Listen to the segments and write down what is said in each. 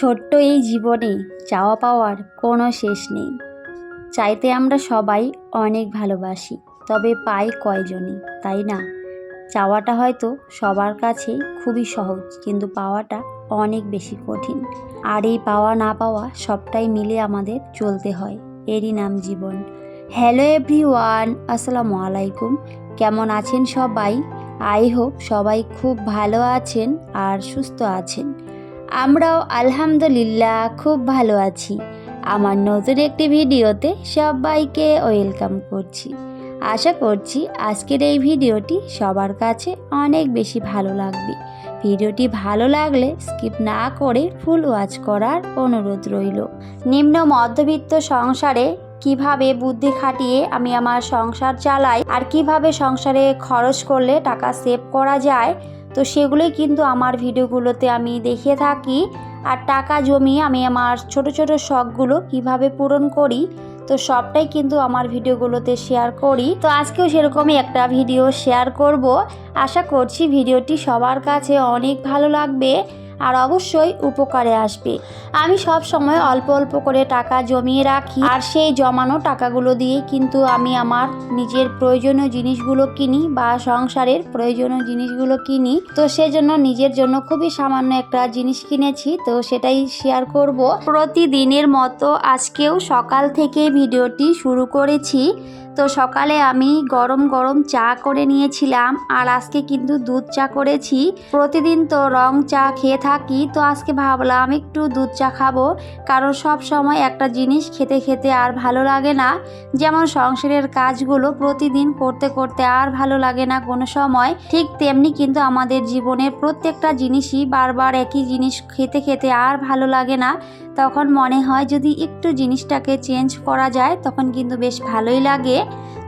ছোট্ট এই জীবনে চাওয়া পাওয়ার কোনো শেষ নেই। চাইতে আমরা সবাই অনেক ভালোবাসি, তবে পাই কয়জনই, তাই না? চাওয়াটা হয়তো সবার কাছেই খুবই সহজ, কিন্তু পাওয়াটা অনেক বেশি কঠিন। আর এই পাওয়া না পাওয়া সবটাই মিলে আমাদের চলতে হয়। এরই নাম জীবন। হ্যালো এভরি ওয়ান আসসালামু আলাইকুম। কেমন আছেন সবাই? আই হোপ সবাই খুব ভালো আছেন আর সুস্থ আছেন। আমরাও আলহামদুলিল্লাহ খুব ভালো আছি। আমার নতুন একটি ভিডিওতে সবাইকে ওয়েলকাম করছি। আশা করছি আজকের এই ভিডিওটি সবার কাছে অনেক বেশি ভালো লাগবে। ভিডিওটি ভালো লাগলে স্কিপ না করে ফুল ওয়াচ করার অনুরোধ রইল। নিম্ন মধ্যবিত্ত সংসারে কীভাবে বুদ্ধি খাটিয়ে আমি আমার সংসার চালাই আর কীভাবে সংসারে খরচ করলে টাকা সেভ করা যায় তো সেগুলোই কিন্তু আমার ভিডিওগুলোতে আমি দেখিয়ে থাকি। আর টাকা জমিয়ে আমি আমার ছোট ছোট শখগুলো কীভাবে পূরণ করি, তো সবটাই কিন্তু আমার ভিডিওগুলোতে শেয়ার করি। তো আজকেও সেরকমই একটা ভিডিও শেয়ার করব। আশা করছি ভিডিওটি সবার কাছে অনেক ভালো লাগবে। আর অবশ্যই উপকারে আসবে। আমি সব সময় অল্প অল্প করে টাকা জমিয়ে রাখি আর সেই জমানো টাকাগুলো দিয়ে কিন্তু আমি আমার নিজের প্রয়োজনীয় জিনিসগুলো কিনি বা সংসারের প্রয়োজনীয় জিনিসগুলো কিনি। তো সেজন্য নিজের জন্য খুবই সামান্য একটা জিনিস কিনেছি, তো সেটাই শেয়ার করব। প্রতিদিনের মতো আজকেও সকাল থেকে ভিডিওটি শুরু করেছি। তো সকালে আমি গরম গরম চা করে নিয়েছিলাম, আর আজকে কিন্তু দুধ চা করেছি। প্রতিদিন তো রং চা খেয়ে থাকি, তো আজকে ভাবলাম একটু দুধ চা খাব, কারণ সব সময় একটা জিনিস খেতে খেতে আর ভালো লাগে না। যেমন সংসারের কাজগুলো প্রতিদিন করতে করতে আর ভালো লাগে না কোনো সময়। ঠিক তেমনি কিন্তু আমাদের জীবনের প্রত্যেকটা জিনিসই বারবার একই জিনিস খেতে খেতে আর ভালো লাগে না। তখন মনে হয় যদি একটু জিনিসটাকে চেঞ্জ করা যায়, তখন কিন্তু বেশ ভালোই লাগে।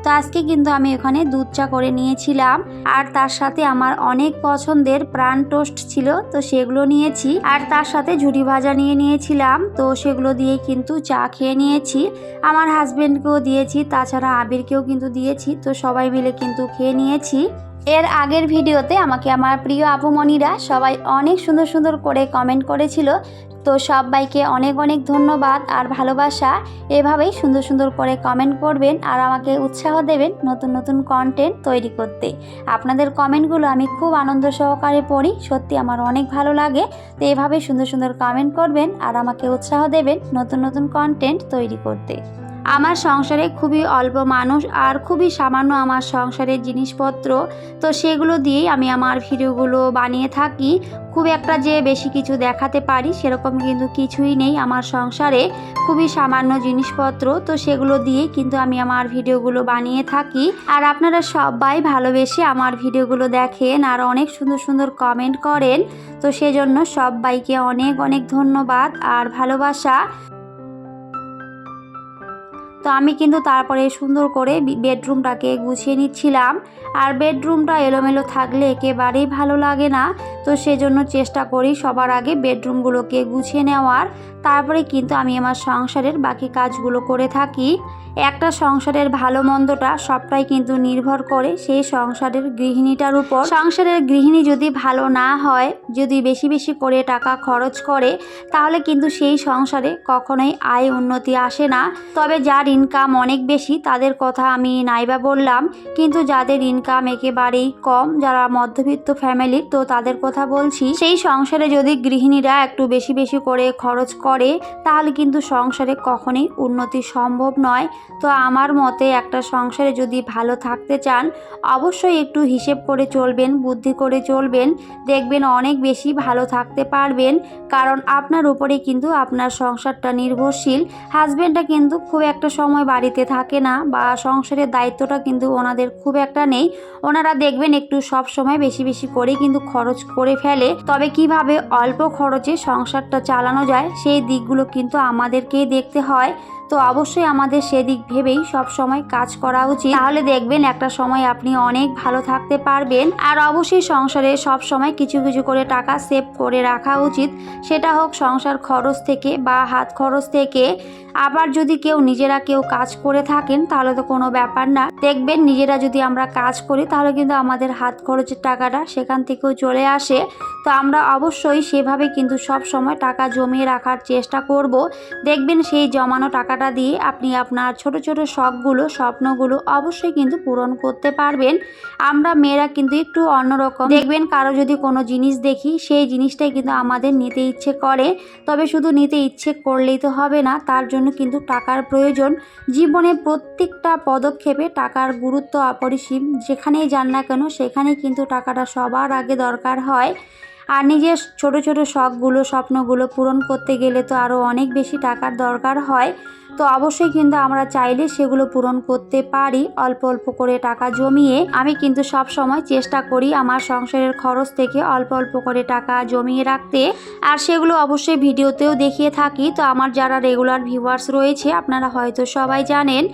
তো আজকে কিন্তু আমি ওখানে দুধ চা করে নিয়েছিলাম। আর তার সাথে আমার অনেক পছন্দের প্রাণ টোস্ট ছিল, তো সেগুলো নিয়েছি। আর তার সাথে ঝুড়ি ভাজা নিয়ে নিয়েছিলাম, তো সেগুলো দিয়ে কিন্তু চা খেয়ে নিয়েছি। আমার হাজবেন্ডকেও দিয়েছি, তাছাড়া আবিরকেও কিন্তু দিয়েছি, তো সবাই মিলে কিন্তু খেয়ে নিয়েছি। এর আগের ভিডিওতে আমাকে আমার প্রিয় আপুমণিরা সবাই অনেক সুন্দর সুন্দর করে কমেন্ট করেছিল। তো সবাইকে অনেক অনেক ধন্যবাদ আর ভালোবাসা। এভাবেই সুন্দর সুন্দর করে কমেন্ট করবেন আর আমাকে উৎসাহ দেবেন নতুন নতুন কন্টেন্ট তৈরি করতে। আপনাদের কমেন্টগুলো আমি খুব আনন্দ সহকারে পড়ি, সত্যি আমার অনেক ভালো লাগে। তো এভাবে সুন্দর সুন্দর কমেন্ট করবেন আর আমাকে উৎসাহ দেবেন নতুন নতুন কন্টেন্ট তৈরি করতে। আমার সংসারে খুবই অল্প মানুষ আর খুবই সামান্য আমার সংসারের জিনিসপত্র। তো সেগুলো দিয়েই আমি আমার ভিডিওগুলো বানিয়ে থাকি। খুব একটা যে বেশি কিছু দেখাতে পারি সেরকম কিন্তু কিছুই নেই আমার সংসারে। খুবই সামান্য জিনিসপত্র, তো সেগুলো দিয়েই কিন্তু আমি আমার ভিডিওগুলো বানিয়ে থাকি। আর আপনারা সবাই ভালোবেসে আমার ভিডিওগুলো দেখেন আর অনেক সুন্দর সুন্দর কমেন্ট করেন। তো সেজন্য সবাইকে অনেক অনেক ধন্যবাদ আর ভালোবাসা। তো আমি কিন্তু তারপরে সুন্দর করে বেডরুমটাকে গুছিয়ে নিচ্ছিলাম। আর বেডরুমটা এলোমেলো থাকলে একেবারেই ভালো লাগে না। তো সেজন্য চেষ্টা করি সবার আগে বেডরুমগুলোকে গুছিয়ে নেওয়ার। তারপরে কিন্তু আমি আমার সংসারের বাকি কাজগুলো করে থাকি। একটা সংসারের ভালো মন্দটা সবটাই কিন্তু নির্ভর করে সেই সংসারের গৃহিণীটার উপর। সংসারের গৃহিণী যদি ভালো না হয় যদি বেশি বেশি করে টাকা খরচ করে, তাহলে কিন্তু সেই সংসারে কখনোই আয় উন্নতি আসে না। তবে যার ইনকাম অনেক বেশি, তাদের কথা আমি নাইবা বললাম। কিন্তু যাদের ইনকাম একেবারেই কম, যারা মধ্যবিত্ত ফ্যামিলির তো তাদের কথা বলছি। সেই সংসারে যদি গৃহিণীরা একটু বেশি বেশি করে খরচ করে, তাহলে কিন্তু সংসারে কখনোই উন্নতি সম্ভব নয়। তো আমার মতে একটা সংসারে যদি ভালো থাকতে চান, অবশ্যই একটু হিসেব করে চলবেন, বুদ্ধি করে চলবেন। দেখবেন অনেক বেশি ভালো থাকতে পারবেন, কারণ আপনার উপরে কিন্তু আপনার সংসারটা নির্ভরশীল। হাজব্যান্ডটা কিন্তু খুব একটা সময় বাড়িতে থাকে না বা সংসারের দায়িত্বটা কিন্তু ওনাদের খুব একটা নেই। ওনারা দেখবেন একটু সব সময় বেশি বেশি করে কিন্তু খরচ করে ফেলে। তবে কীভাবে অল্প খরচে সংসারটা চালানো যায়, সেই দিকগুলো কিন্তু আমাদেরকেই দেখতে হয়। তো অবশ্যই আমাদের সেদিক ভেবেই সব সময় কাজ করা উচিত। তাহলে দেখবেন একটা সময় আপনি অনেক ভালো থাকতে পারবেন। আর অবশ্যই সংসারে সব সময় কিছু কিছু করে টাকা সেভ করে রাখা উচিত। সেটা হোক সংসার খরচ থেকে বা হাত খরচ থেকে। আবার যদি কেউ নিজেরা কেউ কাজ করে থাকেন, তাহলে তো কোনো ব্যাপার না। দেখবেন নিজেরা যদি আমরা কাজ করি, তাহলে কিন্তু আমাদের হাত খরচের টাকাটা সেখান থেকেও চলে আসে। তো আমরা অবশ্যই সেভাবে কিন্তু সব সময় টাকা জমিয়ে রাখার চেষ্টা করব। দেখবেন সেই জমানো টাকাটা দিয়ে আপনি আপনার ছোট ছোট শখগুলো, স্বপ্নগুলো অবশ্যই কিন্তু পূরণ করতে পারবেন। আমরা মেয়েরা কিন্তু একটু অন্যরকম। দেখবেন কারও যদি কোনো জিনিস দেখি, সেই জিনিসটাই কিন্তু আমাদের নিতে ইচ্ছে করে। তবে শুধু নিতে ইচ্ছে করলেই তো হবে না, তার জন্য কিন্তু টাকার প্রয়োজন। জীবনে প্রত্যেকটা পদক্ষেপে টাকার গুরুত্ব অপরিসীম। যেখানেই যান না কেন, সেখানেই কিন্তু টাকাটা সবার আগে দরকার হয়। আর নিজের ছোট ছোট শখগুলো, স্বপ্নগুলো পূরণ করতে গেলে তো আরও অনেক বেশি টাকার দরকার হয়। তো অবশ্যই কিন্তু আমরা চাইলে সেগুলো পূরণ করতে পারি। অল্প অল্প করে টাকা জমিয়ে আমি কিন্তু সব সময় চেষ্টা করি আমার সংসারের খরচ থেকে অল্প অল্প করে টাকা জমিয়ে রাখতে। আর সেগুলো অবশ্যই ভিডিওতেও দেখিয়ে থাকি। তো আমার যারা রেগুলার ভিউয়ার্স রয়েছে, আপনারা হয়তো সবাই জানেন।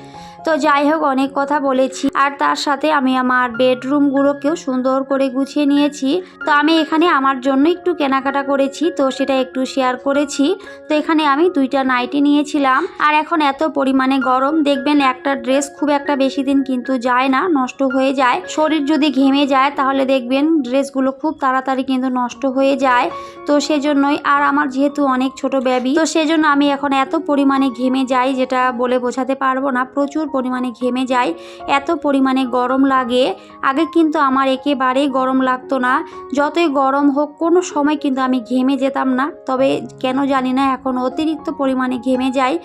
তো যাই হোক, অনেক কথা বলেছি। আর তার সাথে আমি আমার বেডরুমগুলোকেও সুন্দর করে গুছিয়ে নিয়েছি। তো আমি এখানে আমার জন্য একটু কেনাকাটা করেছি। তো সেটা একটু শেয়ার করেছি। তো এখানে আমি দুইটা নাইটি নিয়েছিলাম। আর এখন এত পরিমাণে গরম, দেখবেন একটা ড্রেস খুব একটা বেশি দিন কিন্তু যায় না, নষ্ট হয়ে যায়। শরীর যদি ঘেমে যায়, তাহলে দেখবেন ড্রেসগুলো খুব তাড়াতাড়ি কিন্তু নষ্ট হয়ে যায়। তো সেজন্যই, আর আমার যেহেতু অনেক ছোট বেবি তো সেজন্য আমি এখন এত পরিমাণে ঘেমে যাই, যেটা বলে বোঝাতে পারব না, প্রচুর পরিমাণে ঘেমে যাই। এত পরিমাণে গরম লাগে। আগে কিন্তু আমার একেবারেই গরম লাগতো না। যতই গরম হোক, কোনো সময় কিন্তু আমি ঘেমে যেতাম না। তবে কেন জানি না, এখন অতিরিক্ত পরিমাণে ঘেমে যাই।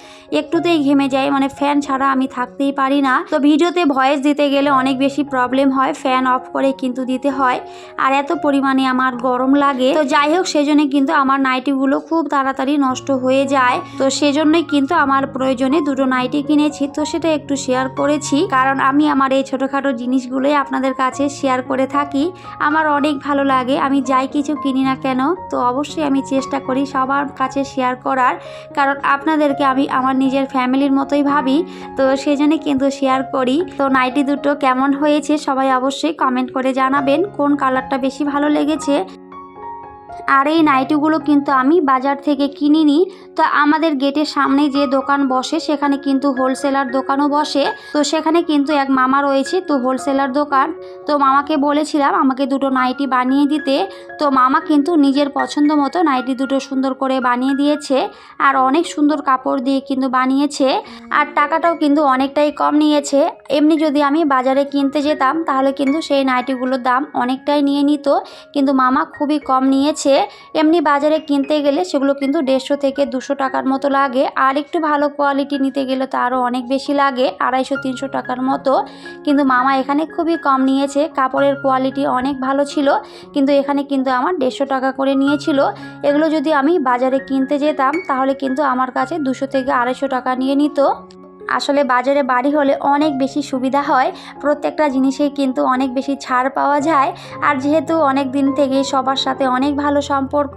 একটুতেই ঘেমে যাই মানে ফ্যান ছাড়া আমি থাকতেই পারি না। তো ভিডিওতে ভয়েস দিতে গেলে অনেক বেশি প্রবলেম হয়। ফ্যান অফ করে কিন্তু দিতে হয়। আর এত পরিমাণে আমার গরম লাগে। তো যাই হোক, সেজন্য কিন্তু আমার নাইটিগুলো খুব তাড়াতাড়ি নষ্ট হয়ে যায়। তো সেজন্যই কিন্তু আমার প্রয়োজনে দুটো নাইটি কিনেছি। তো সেটা একটু শেয়ার করেছি। কারণ আমি আমার এই ছোটোখাটো জিনিসগুলোই আপনাদের কাছে শেয়ার করে থাকি। আমার অনেক ভালো লাগে। আমি যাই কিছু কিনি না কেন, তো অবশ্যই আমি চেষ্টা করি সবার কাছে শেয়ার করার। কারণ আপনাদেরকে আমি আমার নিজের ফ্যামিলির মতোই ভাবি, তো সেই জন্যে কিন্তু শেয়ার করি। তো নাইটি দুটো কেমন হয়েছে সবাই অবশ্যই কমেন্ট করে জানাবেন, কোন কালারটা বেশি ভালো লেগেছে। আর এই নাইটিগুলো কিন্তু আমি বাজার থেকে কিনিনি। তো আমাদের গেটের সামনে যে দোকান বসে, সেখানে কিন্তু হোলসেলার দোকানও বসে। তো সেখানে কিন্তু এক মামা রয়েছে, তো হোলসেলার দোকান। তো মামাকে বলেছিলাম আমাকে দুটো নাইটি বানিয়ে দিতে। তো মামা কিন্তু নিজের পছন্দ মতো নাইটি দুটো সুন্দর করে বানিয়ে দিয়েছে আর অনেক সুন্দর কাপড় দিয়ে কিন্তু বানিয়েছে। আর টাকাটাও কিন্তু অনেকটাই কম নিয়েছে। এমনি যদি আমি বাজারে কিনতে যেতাম, তাহলে কিন্তু সেই নাইটিগুলোর দাম অনেকটাই নিয়ে নিত। কিন্তু মামা খুবই কম নিয়েছে। এমনি বাজারে কিনতে গেলে সেগুলো কিন্তু দেড়শো থেকে দুশো টাকার মতো লাগে। আর একটু ভালো কোয়ালিটি নিতে গেলে তো আরও অনেক বেশি লাগে, আড়াইশো, তিনশো টাকার মতো। কিন্তু মামা এখানে খুবই কম নিয়েছে, কাপড়ের কোয়ালিটি অনেক ভালো ছিল। কিন্তু এখানে কিন্তু আমার দেড়শো টাকা করে নিয়েছিল। এগুলো যদি আমি বাজারে কিনতে যেতাম, তাহলে কিন্তু আমার কাছে দুশো থেকে আড়াইশো টাকা নিয়ে নিত। আসলে বাজারে বাড়ি হলে অনেক বেশি সুবিধা হয়। প্রত্যেকটা জিনিসেই কিন্তু অনেক বেশি ছাড় পাওয়া যায়। আর যেহেতু অনেক দিন থেকেই সবার সাথে অনেক ভালো সম্পর্ক,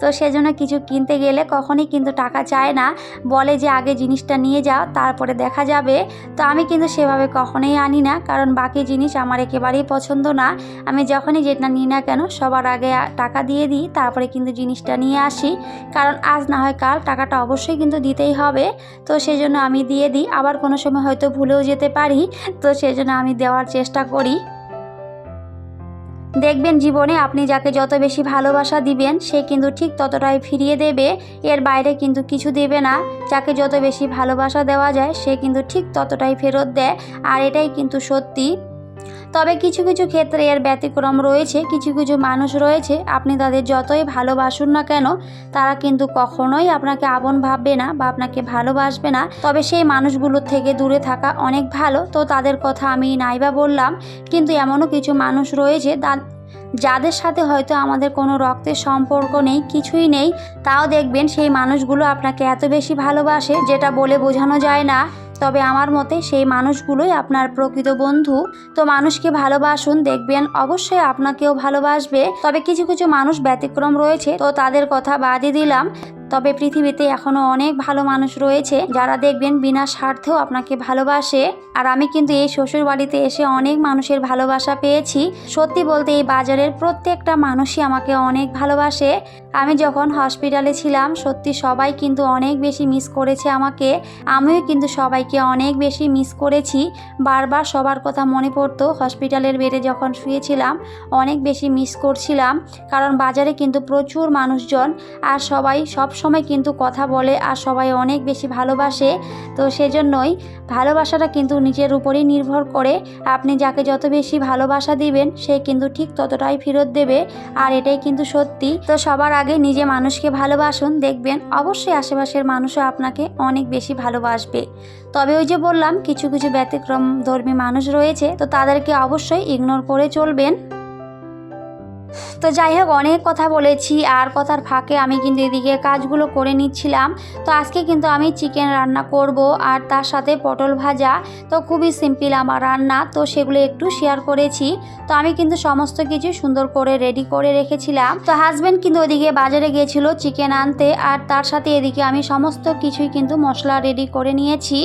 তো সেজন্য কিছু কিনতে গেলে কখনই কিন্তু টাকা চায় না। বলে যে, আগে জিনিসটা নিয়ে যাও, তারপরে দেখা যাবে। তো আমি কিন্তু সেভাবে কখনোই আনি না, কারণ বাকি জিনিস আমার একেবারেই পছন্দ না। আমি যখনই যেটা নিই না কেন, সবার আগে টাকা দিয়ে দিই, তারপরে কিন্তু জিনিসটা নিয়ে আসি। কারণ আজ না হয় কাল টাকাটা অবশ্যই কিন্তু দিতেই হবে। তো সেই জন্য আমি দিয়ে দিই। আবার কোনো সময় হয়তো ভুলেও যেতে পারি, তো সেজন্য আমি দেওয়ার চেষ্টা করি। দেখবেন জীবনে আপনি যাকে যত বেশি ভালোবাসা দিবেন, সে কিন্তু ঠিক ততটাই ফিরিয়ে দেবে। এর বাইরে কিন্তু কিছু দেবে না। যাকে যত বেশি ভালোবাসা দেওয়া যায়, সে কিন্তু ঠিক ততটাই ফেরত দেয়। আর এটাই কিন্তু সত্যি। তবে কিছু কিছু ক্ষেত্রে এর ব্যতিক্রম রয়েছে, কিছু কিছু মানুষ রয়েছে, আপনি তাদের যতই ভালোবাসুন না কেন, তারা কিন্তু কখনোই আপনাকে আপন ভাববে না বা আপনাকে ভালোবাসবে না। তবে সেই মানুষগুলোর থেকে দূরে থাকা অনেক ভালো। তো তাদের কথা আমি নাইবা বললাম, কিন্তু এমনও কিছু মানুষ রয়েছে যাদের সাথে হয়তো আমাদের কোনো রক্তের সম্পর্ক নেই, কিছুই নেই, তাও দেখবেন সেই মানুষগুলো আপনাকে এত বেশি ভালোবাসে, যেটা বলে বোঝানো যায় না। তবে আমার মতে সেই মানুষগুলোই আপনার প্রকৃত বন্ধু। তো মানুষকে ভালোবাসুন, দেখবেন অবশ্যই আপনাকেও ভালোবাসবে। তবে কিছু কিছু মানুষ ব্যতিক্রম রয়েছে, তো তাদের কথা বাদই দিলাম। তবে পৃথিবীতে এখনও অনেক ভালো মানুষ রয়েছে যারা দেখবেন বিনা স্বার্থেও আপনাকে ভালোবাসে। আর আমি কিন্তু এই শ্বশুর বাড়িতে এসে অনেক মানুষের ভালোবাসা পেয়েছি। সত্যি বলতে এই বাজারের প্রত্যেকটা মানুষই আমাকে অনেক ভালোবাসে। আমি যখন হসপিটালে ছিলাম, সত্যি সবাই কিন্তু অনেক বেশি মিস করেছে আমাকে। আমিও কিন্তু সবাইকে অনেক বেশি মিস করেছি। বারবার সবার কথা মনে পড়তো, হসপিটালের বেডে যখন শুয়েছিলাম, অনেক বেশি মিস করছিলাম। কারণ বাজারে কিন্তু প্রচুর মানুষজন, আর সবাই সব সময় কিন্তু কথা বলে আর সবাই অনেক বেশি ভালোবাসে। তো সেজন্যই ভালোবাসাটা কিন্তু নিজের উপরেই নির্ভর করে। আপনি যাকে যত বেশি ভালোবাসা দিবেন, সে কিন্তু ঠিক ততটাই ফেরত দেবে আর এটাই কিন্তু সত্যি। তো সবার আগে নিজে মানুষকে ভালোবাসুন, দেখবেন অবশ্যই আশেপাশের মানুষও আপনাকে অনেক বেশি ভালোবাসবে। তবে ওই যে বললাম, কিছু কিছু ব্যতিক্রম ধর্মী মানুষ রয়েছে, তো তাদেরকে অবশ্যই ইগনোর করে চলবেন। তো যাই হোক, অনেক কথা বলেছি, আর কথার ফাঁকে আমি কিন্তু এদিকে কাজগুলো করে নিচ্ছিলাম। তো আজকে কিন্তু আমি চিকেন রান্না করব, আর তার সাথে পটল ভাজা। তো খুবই সিম্পল আমার রান্না, তো সেগুলো একটু শেয়ার করেছি। তো আমি কিন্তু সমস্ত কিছু সুন্দর করে রেডি করে রেখেছিলাম। তো হাজব্যান্ড কিন্তু ওদিকে বাজারে গিয়েছিল চিকেন আনতে, আর তার সাথে এদিকে আমি সমস্ত কিছুই কিন্তু মশলা রেডি করে নিয়েছি।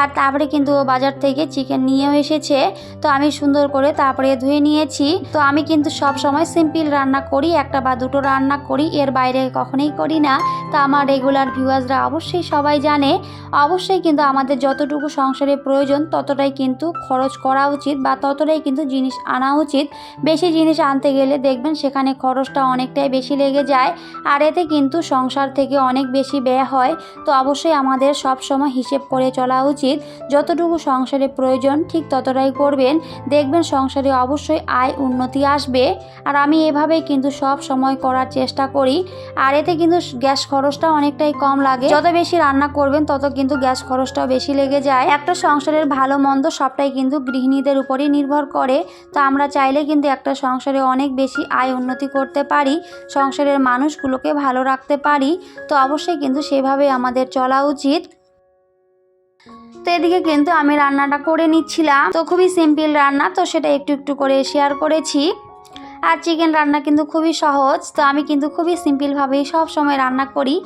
আর তারপরে কিন্তু ও বাজার থেকে চিকেন নিয়েও এসেছে। তো আমি সুন্দর করে তারপরে ধুয়ে নিয়েছি। তো আমি কিন্তু সব সময় সিম্পল রান্না করি, একটা বা দুটো রান্না করি, এর বাইরে কখনোই করি না। তা আমার রেগুলার ভিউয়ার্সরা অবশ্যই সবাই জানে। অবশ্যই কিন্তু আমাদের যতটুকু সংসারে প্রয়োজন, ততটাই কিন্তু খরচ করা উচিত বা ততটাই কিন্তু জিনিস আনা উচিত। বেশি জিনিস আনতে গেলে দেখবেন সেখানে খরচটা অনেকটাই বেশি লেগে যায় আর এতে কিন্তু সংসার থেকে অনেক বেশি ব্যয় হয়। তো অবশ্যই আমাদের সব সময় হিসেব করে চলা উচিত। যতটুকু সংসারে প্রয়োজন ঠিক ততটাই করবেন। দেখবেন সংসারে অবশ্যই আয় উন্নতি আসবে। আর আমি এভাবেই কিন্তু সব সময় করার চেষ্টা করি। আর এতে কিন্তু গ্যাস খরচটা অনেকটাই কম লাগে। যত বেশি রান্না করবেন, তত কিন্তু গ্যাস খরচটাও বেশি লেগে যায়। একটা সংসারের ভালো মন্দ সবটাই কিন্তু গৃহিণীদের উপরই নির্ভর করে। তো আমরা চাইলে কিন্তু একটা সংসারে অনেক বেশি আয় উন্নতি করতে পারি, সংসারের মানুষগুলোকে ভালো রাখতে পারি। তো অবশ্যই কিন্তু সেভাবে আমাদের চলা উচিত। তো এদিকে কিন্তু আমি রান্নাটা করে নিচ্ছিলাম। তো খুবই সিম্পল রান্না, তো সেটা একটু একটু করে শেয়ার করেছি। আর চিকেন রান্না কিন্তু খুবই সহজ, তো আমি কিন্তু খুবই সিম্পলভাবেই সব সময় রান্না করি।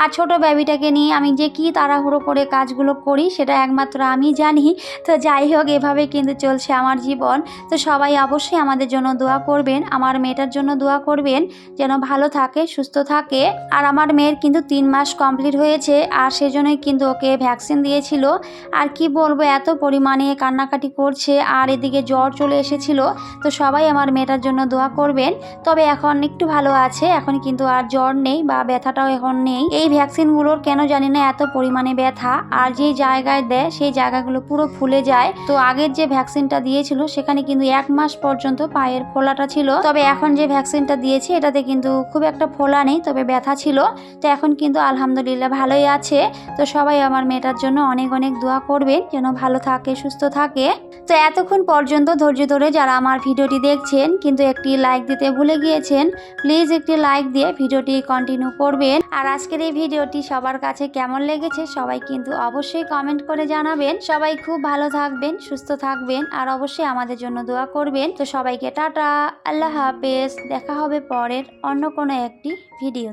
আর ছোট বেবিটাকে নিয়ে আমি যে কি তাড়াহুড়ো করে কাজগুলো করি, সেটা একমাত্র আমি জানি। তো যাই হোক, এভাবে কিন্তু চলছে আমার জীবন। তো সবাই অবশ্যই আমাদের জন্য দোয়া করবেন, আমার মেয়েটার জন্য দোয়া করবেন, যেন ভালো থাকে, সুস্থ থাকে। আর আমার মেয়ের কিন্তু তিন মাস কমপ্লিট হয়েছে, আর সেজন্যই কিন্তু ওকে ভ্যাকসিন দিয়েছিল। আর কি বলব, এত পরিমাণে কান্নাকাটি করছে, আর এদিকে জ্বর চলে এসেছিল। তো সবাই আমার মেয়েটার জন্য দোয়া করবেন। তবে এখন একটু ভালো আছে, এখন কিন্তু আর জ্বর নেই বা ব্যথাটাও এখন নেই। এই ভ্যাকসিনগুলোর কেন জানি না এত পরিমাণে ব্যথা, আর যে জায়গায় দেয় সেই জায়গাগুলো পুরো ফুলে যায়। তো আগের যে ভ্যাকসিনটা দিয়েছিল, সেখানে কিন্তু এক মাস পর্যন্ত পায়ের ফোলাটা ছিল। তবে এখন যে ভ্যাকসিনটা দিয়েছে, এটাতে কিন্তু খুব একটা ফোলা নেই, তবে ব্যথা ছিল। তো এখন কিন্তু আলহামদুলিল্লাহ ভালোই আছে। তো সবাই আমার মেয়েটার জন্য অনেক অনেক দোয়া করবেন, যেন ভালো থাকে, সুস্থ থাকে। তো এতক্ষণ পর্যন্ত ধৈর্য ধরে যারা আমার ভিডিওটি দেখছেন, কিন্তু একটি লাইক দিতে ভুলে গিয়েছেন প্লিজ একটি লাইক দিয়ে ভিডিওটি কন্টিনিউ করবেন। আর আজকের এই ভিডিওটি সবার কাছে কেমন লেগেছে সবাই কিন্তু অবশ্যই কমেন্ট করে জানাবেন। সবাই খুব ভালো থাকবেন, সুস্থ থাকবেন, আর অবশ্যই আমাদের জন্য দোয়া করবেন। তো সবাইকে টাটা, আল্লাহ হাফেজ। দেখা হবে পরের অন্য কোনো একটি ভিডিও